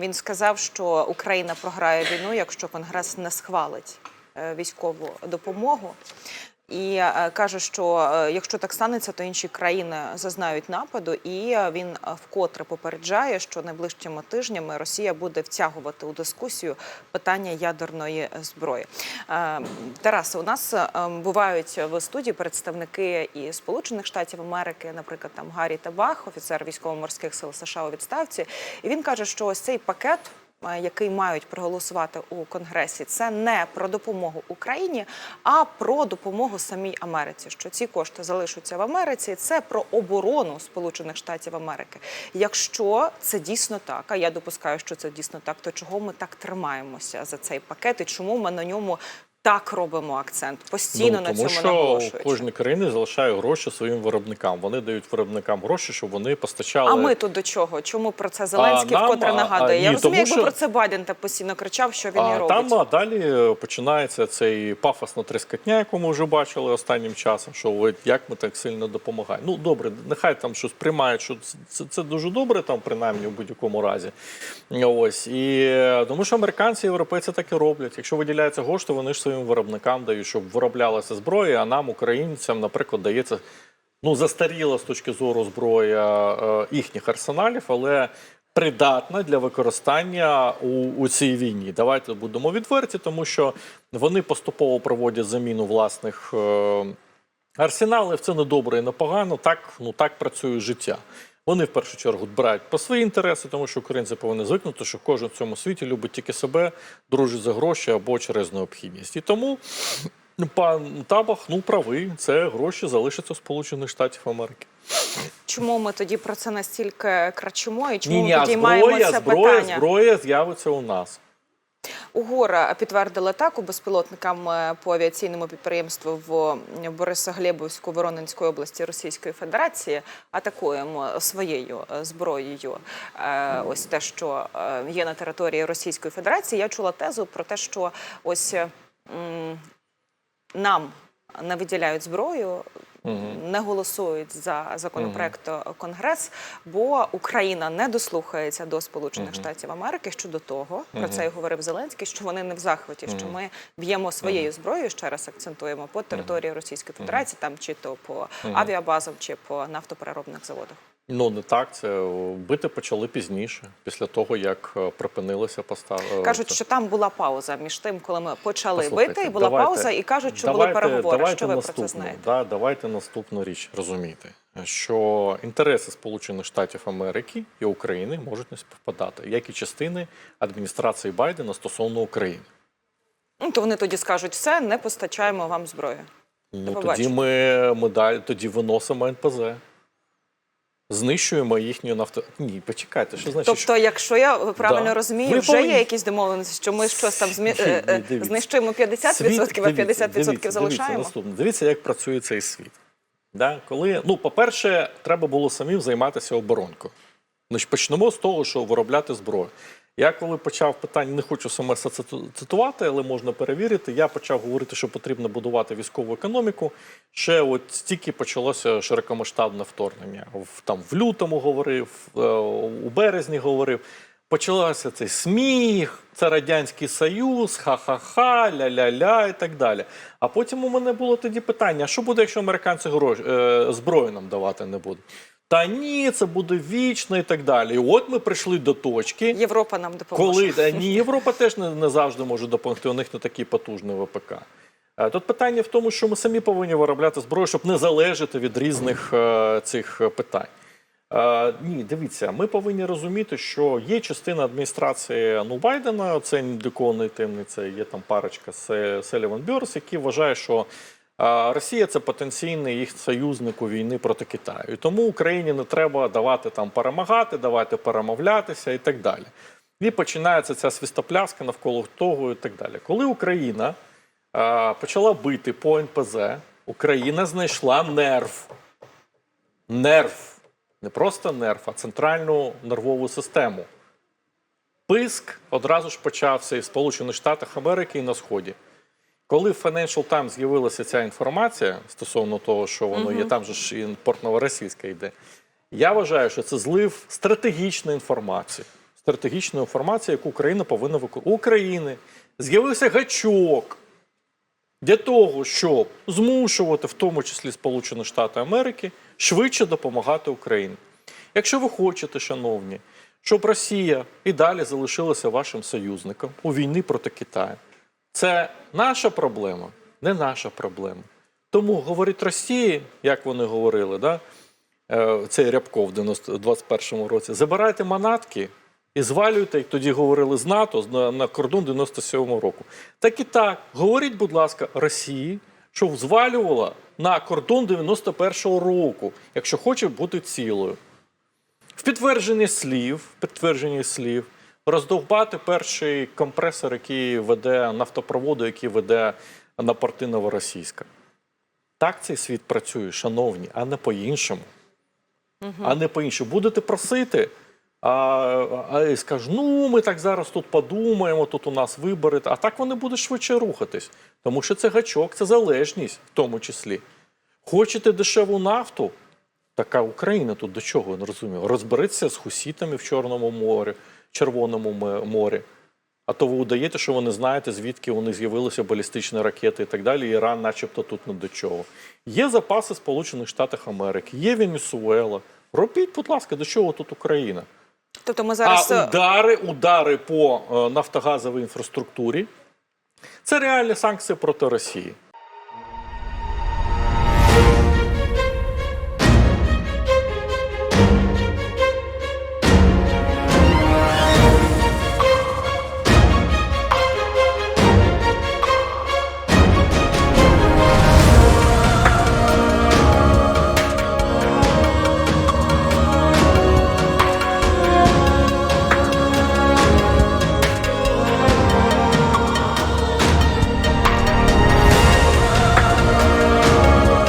Він сказав, що Україна програє війну, якщо Конгрес не схвалить е, військову допомогу. І е, каже, що е, якщо так станеться, то інші країни зазнають нападу. І е, він вкотре попереджає, що найближчими тижнями Росія буде втягувати у дискусію питання ядерної зброї. Тарасе, у нас бувають в студії представники і Сполучених Штатів Америки, наприклад, там Гаррі Табах, офіцер військово-морських сил США у відставці. І він каже, що ось цей пакет. Е, Який мають проголосувати у конгресі, це не про допомогу Україні, а про допомогу самій Америці. Що ці кошти залишаться в Америці, це про оборону Сполучених Штатів Америки. Якщо це дійсно так, а я допускаю, що це дійсно так, то чого ми так тримаємося за цей пакет і чому ми на ньому так робимо акцент? Постійно на Ну, тому цьому що наголошуючи. кожні країни залишає гроші своїм виробникам. Вони дають виробникам гроші, щоб вони постачали. А ми тут до чого? Чому про це Зеленський А нам, вкотре нагадує? а, Я ні, розумію, тому якби про це Байден так постійно кричав, що він і робить. там а далі е, починається цей пафосна тріскотня, яку ми вже бачили останнім часом. Що от як ми так сильно допомагаємо. Ну добре, нехай там щось приймають, що це, це дуже добре, там принаймні у будь-якому разі. Ось і е, тому, що американці і європейці так і роблять. Якщо виділяються кошти, вони ж своїм виробникам дають, щоб вироблялася зброя. А нам, українцям, наприклад, дається ну застаріла з точки зору зброя е, їхніх арсеналів, але придатна для використання у, у цій війні. Давайте будемо відверті, тому що вони поступово проводять заміну власних е, арсеналів. Це не добре і не погано. Так, ну так працює життя. Вони в першу чергу брають про свої інтереси, тому що українці повинні звикнути, що кожен в цьому світі любить тільки себе, дружить за гроші або через необхідність. І тому пан Табах ну правий, це гроші залишаться Сполучених Штатів Америки. Чому ми тоді про це настільки крачимо і чому Ні, ні, ми а підіймаємо зброя, зброя, питання? зброя з'явиться у нас. УГОР підтвердила атаку безпілотникам е, по авіаційному підприємству в Борисоглебовську Воронинської області Російської Федерації. Атакуємо своєю е, зброєю. Е, Ось те, що е, є на території Російської Федерації. Я чула тезу про те, що ось е, нам не виділяють зброю. Не голосують за законопроект Конгрес, бо Україна не дослухається до Сполучених Штатів Америки щодо того, про це і говорив Зеленський, що вони не в захваті, що ми б'ємо своєю зброєю. Ще раз акцентуємо по території Російської Федерації, там чи то по авіабазам, чи по нафтопереробних заводах. Ну не так. Це бити почали пізніше, після того як е, припинилися постави. Кажуть, що там була пауза між тим, коли ми почали Послухайте, бити, і була давайте- пауза, і кажуть, що давайте, були переговори. Давайте що ви наступну, про це знаєте? Да, давайте наступну річ розуміти, що інтереси Сполучених Штатів Америки і України можуть не співпадати, як і частини адміністрації Байдена стосовно України. Ну, то вони тоді скажуть, все, не постачаємо вам зброю. Ну тоді ми, медаль, тоді виносимо НПЗ. Знищуємо їхню нафту. Ні, почекайте, що значить? Тобто, якщо я правильно Да. розумію, Ви вже повинні- є якісь домовленості, що ми щось там змі... Ні, е, е, знищуємо 50%, а 50% дивіться, залишаємо. Дивіться, наступне. дивіться, як працює цей світ. Да? Коли, ну, по-перше, треба було самим займатися оборонкою. Почнемо з того, що виробляти зброю. Я коли почав питання, не хочу саме це циту- цитувати, але можна перевірити. Я почав говорити, що потрібно будувати військову економіку. Ще от стільки почалося широкомасштабне вторгнення. В, там, в лютому говорив, е, у березні говорив. Почався цей сміх, це Радянський Союз, ха-ха-ха, ля-ля-ля і так далі. А потім у мене було тоді питання: а що буде, якщо американці е, зброю нам давати не будуть? Та ні, це буде вічно і так далі. І от ми прийшли до точки, Європа нам допоможе. коли та, ні, Європа теж не, не завжди може допомогти. У них не такий потужний ВПК. Е, Тут питання в тому, що ми самі повинні виробляти зброю, щоб не залежати від різних е, цих е, питань. Е, ні, дивіться, ми повинні розуміти, що є частина адміністрації ну, Байдена, це ні до кого не таємниця, є там парочка Селіван Бьорс, які вважає, що е, Росія це потенційний їх союзник у війни проти Китаю. І тому Україні не треба давати там перемагати, давати перемовлятися і так далі. І починається ця свістопляска навколо того і так далі. Коли Україна е, почала бити по НПЗ, Україна знайшла нерв. Нерв. Не просто нерв, а центральну нервову систему. Писк одразу ж почався і в Сполучених Штатах Америки і на Сході. Коли в Financial Times з'явилася ця інформація стосовно того, що воно є, там же ж і новоросійська йде. Я вважаю, що це злив стратегічної інформації стратегічної інформації, яку Україна повинна виконувати. України з'явився гачок для того, щоб змушувати, в тому числі Сполучені Штати Америки, швидше допомагати Україні. Якщо ви хочете, шановні, щоб Росія і далі залишилася вашим союзником у війні проти Китаю, це наша проблема, не наша проблема. Тому говорить Росії, як вони говорили, да, е, цей Рябков в 90 21-му році, забирайте манатки і звалюйте, як тоді говорили з НАТО на, кордон 97-го року. Так і так, говоріть, будь ласка, Росії, щоб звалювала на кордон 91-го року, якщо хоче бути цілою. В підтвердженні слів, підтвердженні слів, роздовбати перший компресор, який веде нафтопроводу, який веде на порти Новоросійська. Так цей світ працює, шановні, а не по-іншому. А не по-іншому. Будете просити, а, а скажуть, ну ми так зараз тут подумаємо, тут у нас вибори. А так вони будуть швидше рухатись. Тому що це гачок, це залежність в тому числі. Хочете дешеву нафту? Така Україна тут до чого я не розумію? Розберіться з хусітами в Чорному морі, Червоному морі. А то ви удаєте, що ви не знаєте, звідки вони з'явилися балістичні ракети і так далі. Іран, начебто, тут не до чого. Є запаси Сполучених Штатів Америки, є Венесуела. Робіть, будь ласка, до чого тут Україна? Тобто ми зараз А е, удари, удари по е, нафтогазовій інфраструктурі це реальні санкції проти Росії.